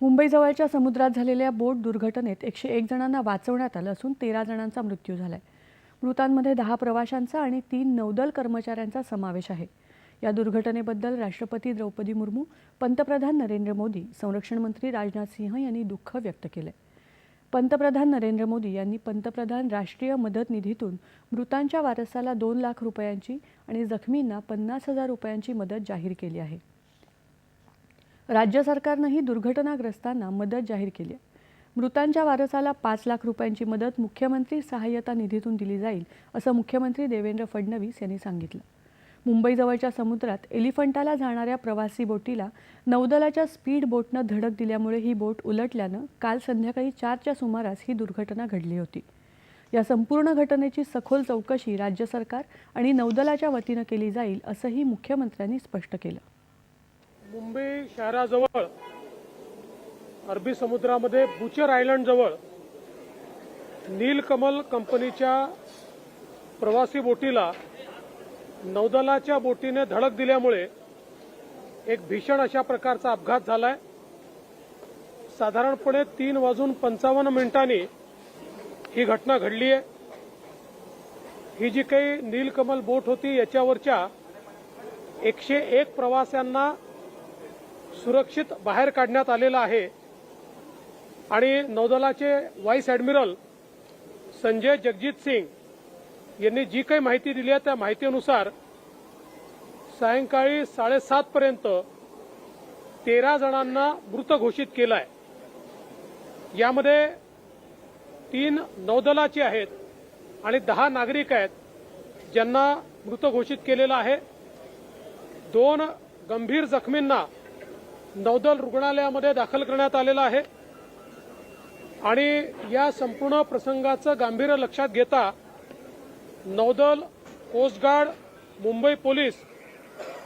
मुंबईजवळच्या समुद्रात झालेल्या बोट दुर्घटनेत एकशे एक जणांना वाचवण्यात आलं असून तेरा जणांचा मृत्यू झाला आहे मृतांमध्ये दहा प्रवाशांचा आणि तीन नौदल कर्मचाऱ्यांचा समावेश आहे. या दुर्घटनेबद्दल राष्ट्रपती द्रौपदी मुर्मू पंतप्रधान नरेंद्र मोदी संरक्षण मंत्री राजनाथ सिंह यांनी दुःख व्यक्त केलं आहे पंतप्रधान नरेंद्र मोदी यांनी पंतप्रधान राष्ट्रीय मदत निधीतून मृतांच्या वारसाला दोन लाख रुपयांची आणि जखमींना पन्नास हजार रुपयांची मदत जाहीर केली आहे. राज्य सरकारनंही दुर्घटनाग्रस्तांना मदत जाहीर केली आहे. मृतांच्या वारसाला पाच लाख रुपयांची मदत मुख्यमंत्री सहाय्यता निधीतून दिली जाईल असं मुख्यमंत्री देवेंद्र फडणवीस यांनी सांगितलं. मुंबईजवळच्या समुद्रात एलिफंटाला जाणाऱ्या प्रवासी बोटीला नौदलाच्या स्पीड बोटनं धडक दिल्यामुळे ही बोट उलटल्यानं काल संध्याकाळी चारच्या सुमारास ही दुर्घटना घडली होती. या संपूर्ण घटनेची सखोल चौकशी राज्य सरकार आणि नौदलाच्या वतीनं केली जाईल असंही मुख्यमंत्र्यांनी स्पष्ट केलं. मुंबई शहराजवळ अरबी समुद्रामध्ये बुचर आयलंडजवळ नीलकमल कंपनीच्या प्रवासी बोटीला नौदलाच्या बोटीने धडक दिल्यामुळे एक भीषण अशा प्रकारचा अपघात झालाय. साधारणपणे तीन वाजून पंचावन्न मिनिटांनी ही घटना घडली आहे. ही जी काही नीलकमल बोट होती याच्यावरच्या एकशे एक प्रवाशांना सुरक्षित बाहेर काढण्यात आलेलं आहे. आणि नौदलाचे व्हाईस ॲडमिरल संजय जगजित सिंग यांनी जी काही माहिती दिली आहे त्या माहितीनुसार सायंकाळी साडेसातपर्यंत तेरा जणांना मृत घोषित केलं आहे यामध्ये तीन नौदलाचे आहेत आणि दहा नागरिक आहेत ज्यांना मृत घोषित केलेलं आहे. दोन गंभीर जखमींना नौदल रुग्णालयामध्ये दाखल करण्यात आलेलं आहे. आणि या संपूर्ण प्रसंगाचं गांभीर्य लक्षात घेता नौदल कोस्टगार्ड मुंबई पोलीस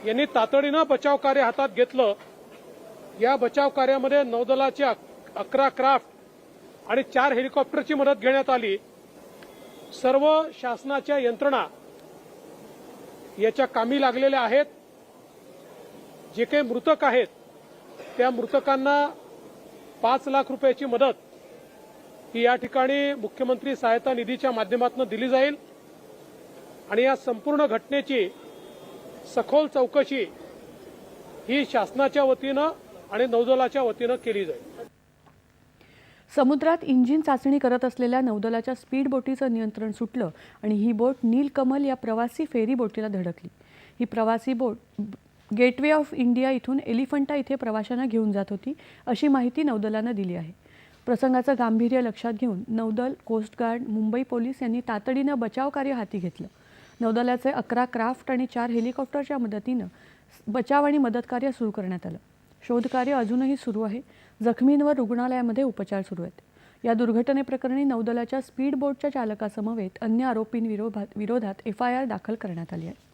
यांनी तातडीनं बचाव कार्य हातात घेतलं. या बचाव कार्यामध्ये नौदलाचे अकरा क्राफ्ट आणि चार हेलिकॉप्टरची मदत घेण्यात आली. सर्व शासनाच्या यंत्रणा याच्या कामी लागलेल्या आहेत. जे काही मृतक आहेत त्या मृतकांना पाच लाख रुपयाची मदत ही या ठिकाणी मुख्यमंत्री सहायता निधीच्या माध्यमातून दिली जाईल. आणि या संपूर्ण घटनेची सखोल चौकशी ही शासनाच्या वतीनं आणि नौदलाच्या वतीनं केली जाईल. समुद्रात इंजिन चाचणी करत असलेल्या नौदलाच्या स्पीड बोटीचं नियंत्रण सुटलं आणि ही बोट नीलकमल या प्रवासी फेरी बोटीला धडकली. ही प्रवासी बोट गेटवे ऑफ इंडिया इथून एलिफंटा इथे प्रवाशांना घेऊन जात होती अशी माहिती नौदलानं दिली आहे. प्रसंगाचं गांभीर्य लक्षात घेऊन नौदल कोस्टगार्ड मुंबई पोलीस यांनी तातडीनं बचाव कार्य हाती घेतलं. नौदलाचे अकरा क्राफ्ट आणि चार हेलिकॉप्टरच्या मदतीनं बचाव आणि मदत कार्य सुरू करण्यात आलं. शोधकार्य अजूनही सुरू आहे. जखमींवर रुग्णालयामध्ये उपचार सुरू आहेत. या दुर्घटनेप्रकरणी नौदलाच्या स्पीड बोटच्या चालकासमवेत अन्य आरोपींविरोधात विरोधात एफ आय आर दाखल करण्यात आली आहे.